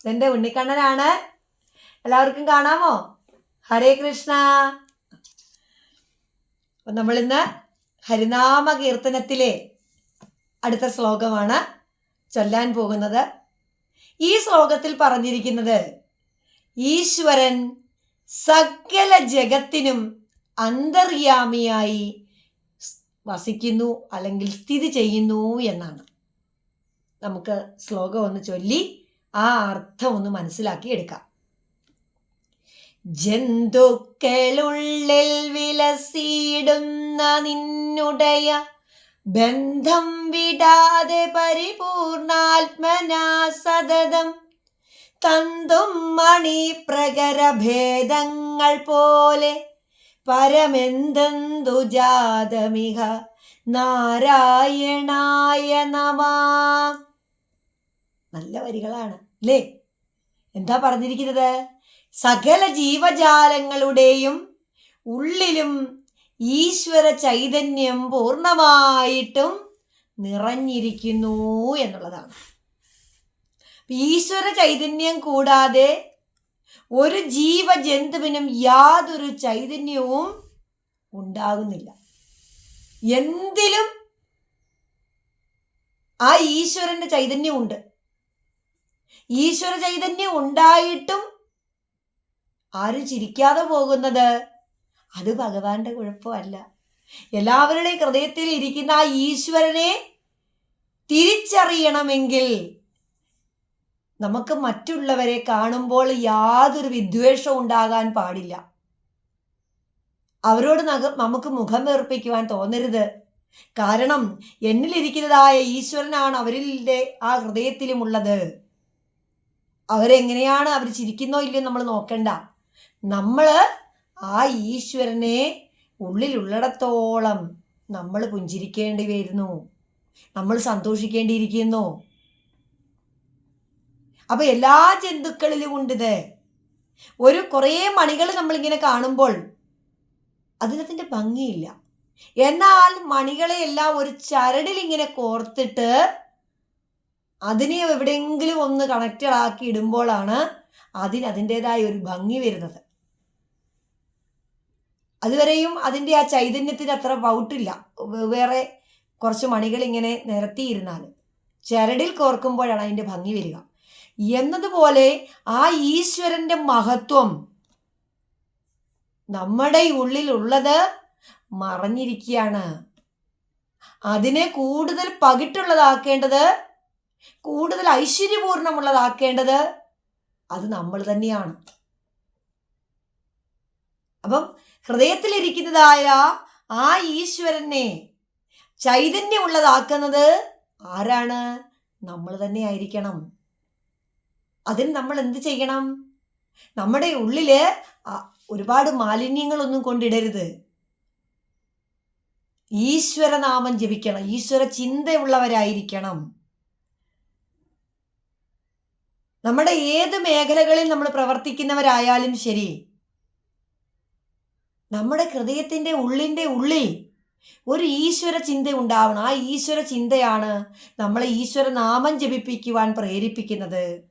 ഇതെന്റെ ഉണ്ണിക്കണ്ണനാണ്. എല്ലാവർക്കും കാണാമോ? ഹരേ കൃഷ്ണ. നമ്മളിന്ന് ഹരിനാമ കീർത്തനത്തിലെ അടുത്ത ശ്ലോകമാണ് ചൊല്ലാൻ പോകുന്നത്. ഈ ശ്ലോകത്തിൽ പറഞ്ഞിരിക്കുന്നത് ഈശ്വരൻ സകല ജഗത്തിനും അന്തർയാമിയായി വസിക്കുന്നു അല്ലെങ്കിൽ സ്ഥിതി ചെയ്യുന്നു എന്നാണ്. നമുക്ക് ശ്ലോകം ഒന്ന് ചൊല്ലി ആ അർത്ഥം ഒന്ന് മനസ്സിലാക്കി എടുക്കാം. ജന്തുക്കളുള്ളിൽ വിലസിയിടുന്ന നിന്നുടയ ബന്ധം വിടാതെ പരിപൂർണാത്മനാ സതതം തന്തും മണി പ്രകരഭേദങ്ങൾ പോലെ പരമെന്തെന്തു ജാതമിഹ നാരായണായ നമാ. നല്ല വരികളാണ്. അല്ലേ എന്താ പറഞ്ഞിരിക്കുന്നത്? സകല ജീവജാലങ്ങളുടെയും ഉള്ളിലും ഈശ്വര ചൈതന്യം പൂർണമായിട്ടും നിറഞ്ഞിരിക്കുന്നു എന്നുള്ളതാണ്. ഈശ്വര ചൈതന്യം കൂടാതെ ഒരു ജീവജന്തുവിനും യാതൊരു ചൈതന്യവും ഉണ്ടാകുന്നില്ല. എന്തിലും ആ ഈശ്വരന്റെ ചൈതന്യമുണ്ട്. ഈശ്വര ചൈതന്യം ഉണ്ടായിട്ടും ആരും ചിരിക്കാതെ പോകുന്നത് അത് ഭഗവാന്റെ കുഴപ്പമല്ല. എല്ലാവരുടെയും ഹൃദയത്തിൽ ഇരിക്കുന്ന ആ ഈശ്വരനെ തിരിച്ചറിയണമെങ്കിൽ നമുക്ക് മറ്റുള്ളവരെ കാണുമ്പോൾ യാതൊരു വിദ്വേഷവും ഉണ്ടാകാൻ പാടില്ല. അവരോട് നമുക്ക് മുഖം വേർപ്പിക്കുവാൻ തോന്നരുത്. കാരണം എന്നിലിരിക്കുന്നതായ ഈശ്വരനാണ് അവരിലെ ആ ഹൃദയത്തിലുമുള്ളത്. അവരെങ്ങനെയാണ് അവർ ചിരിക്കുന്നോ ഇല്ലയോ നമ്മൾ നോക്കണ്ട. നമ്മൾ ആ ഈശ്വരനെ ഉള്ളിലുള്ളിടത്തോളം നമ്മൾ പുഞ്ചിരിക്കേണ്ടി വരുന്നു. നമ്മൾ സന്തോഷിക്കേണ്ടിയിരിക്കുന്നു. അപ്പൊ എല്ലാ ജന്തുക്കളിലും ഉണ്ടിത്. ഒരു കുറേ മണികൾ നമ്മളിങ്ങനെ കാണുമ്പോൾ അതിനതിന്റെ ഭംഗിയില്ല. എന്നാൽ മണികളെ എല്ലാം ഒരു ചരടിൽ ഇങ്ങനെ കോർത്തിട്ട് അതിനെ എവിടെയെങ്കിലും ഒന്ന് കണക്റ്റഡ് ആക്കി ഇടുമ്പോഴാണ് അതിന് അതിന്റെതായ ഒരു ഭംഗി വരുന്നത്. അതുവരെയും അതിന്റെ ആ ചൈതന്യത്തിന് അത്ര പൗട്ടില്ല വേറെ കുറച്ച് മണികൾ ഇങ്ങനെ നിരത്തിയിരുന്നാൽ ചരടിൽ കോർക്കുമ്പോഴാണ് അതിന്റെ ഭംഗി വരിക. എന്നതുപോലെ ആ ഈശ്വരന്റെ മഹത്വം നമ്മുടെ ഉള്ളിലുള്ളത് മറഞ്ഞിരിക്കുകയാണ്. അതിനെ കൂടുതൽ പകിട്ടുള്ളതാക്കേണ്ടത് കൂടുതൽ ഐശ്വര്യപൂർണമുള്ളതാക്കേണ്ടത് അത് നമ്മൾ തന്നെയാണ്. അപ്പം ഹൃദയത്തിലിരിക്കുന്നതായ ആ ഈശ്വരനെ ചൈതന്യമുള്ളതാക്കുന്നത് ആരാണ്? നമ്മൾ തന്നെ ആയിരിക്കണം അതിന് നമ്മൾ എന്ത് ചെയ്യണം? നമ്മുടെ ഉള്ളിൽ ഒരുപാട് മാലിന്യങ്ങളൊന്നും കൊണ്ടിടരുത്. ഈശ്വരനാമം ജപിക്കണം. ഈശ്വര ചിന്തയുള്ളവരായിരിക്കണം നമ്മുടെ ഏത് മേഖലകളിൽ നമ്മൾ പ്രവർത്തിക്കുന്നവരായാലും ശരി നമ്മുടെ ഹൃദയത്തിന്റെ ഉള്ളിന്റെ ഉള്ളിൽ ഒരു ഈശ്വര ചിന്ത ഉണ്ടാവണം. ആ ഈശ്വര ചിന്തയാണ് നമ്മളെ ഈശ്വര നാമം ജപിപ്പിക്കുവാൻ പ്രേരിപ്പിക്കുന്നത്.